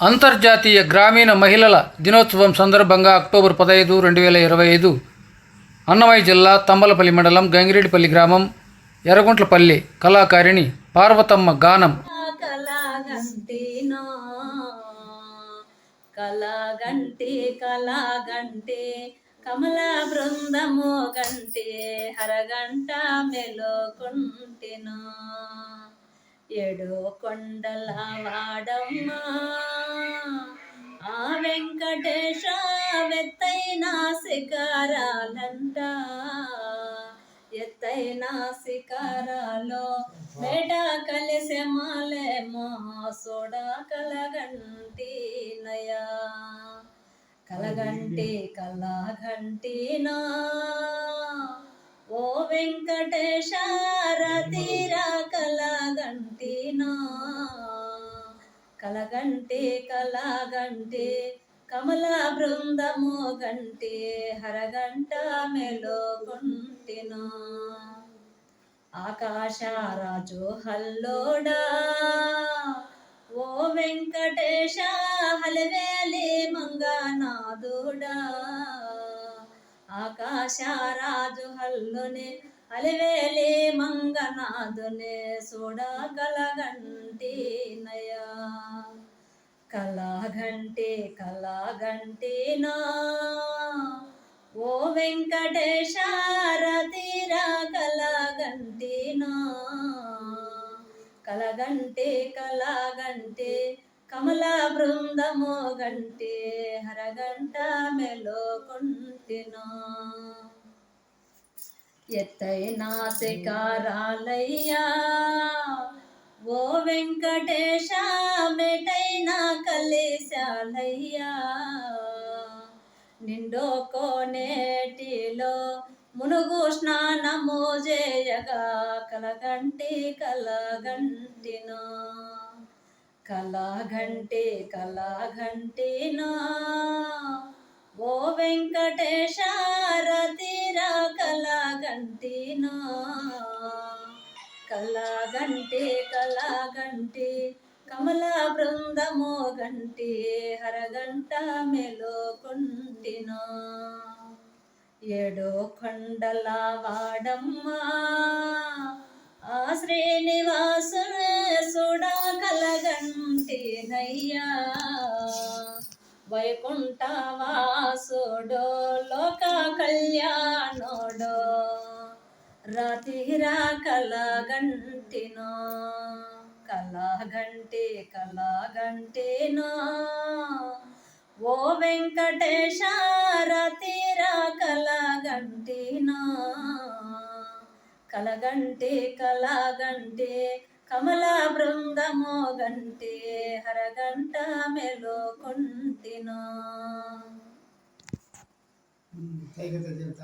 అంతర్జాతీయ గ్రామీణ మహిళల దినోత్సవం సందర్భంగా అక్టోబర్ పదహైదు రెండు వేల ఇరవై ఐదు అన్నమయ్య జిల్లా తంబలపల్లి మండలం గంగిరెడ్డిపల్లి గ్రామం ఎర్రగుంట్లపల్లి కళాకారిణి పార్వతమ్మ గానం. కలాగంటినో కలాగంటి కమల బృందము గంటే హరగంట మెలోకుంటినో ఎడో కొండల వాడమ్మ ఆ వెంకటేశ వెత్తైన శిఖరాలంట ఎత్తైన శిఖరాలో మేట కలిసే మాలేమో సోడ కలగంటి నయా. కలగంటి కలగంటినా ఓ వెంకటేశ కలగంటే కలాగంటే కమల బృందము గంటే హరగంట మెలోకుంటినా ఆకాశారాజు హల్లోడా ఓ వెంకటేశ హలవేలి మంగనాథుడా. ఆకాశారాజు హల్లునే అలివేలి మంగనాథునే చూడగలగంటి నయా. కళాఘంటి కళాఘంటినా ఓ వెంకటేశారతిరా రతిరా కళాఘంటినా కలగంటే కళాగంటే కమల బృందము గంటే హరగంట మెలోకుంటినా ఎత్తైనా శికారాలయ్యా ఓ వెంకటేశ మెటైనా కలిశాలయ్యా. నిండో కోనేటిలో మునుగు స్నానము చేయగా కలగంటి కలగంటినా. కలగంటి కలగంటినా. ఓ వెంకటే కలగంటి కలగంటి కమలా బృందమో గంటే హరగంట మెలోకుంటినా ఏడో కొండల వాడమ్మా ఆ శ్రీనివాసుని సుడా కలగంటినయ్యా. వైకుంఠ వాసుడో లోక కళ్యాణ రాతిరా కలగంటినో కలగంటి కలగంటినో ఓ వెంకటేశ రతిరా కలగంటినా కలగంటి కలగంటి కమల బృందము గంటి హరగంట మెలోకుంటినా కైగత దేవత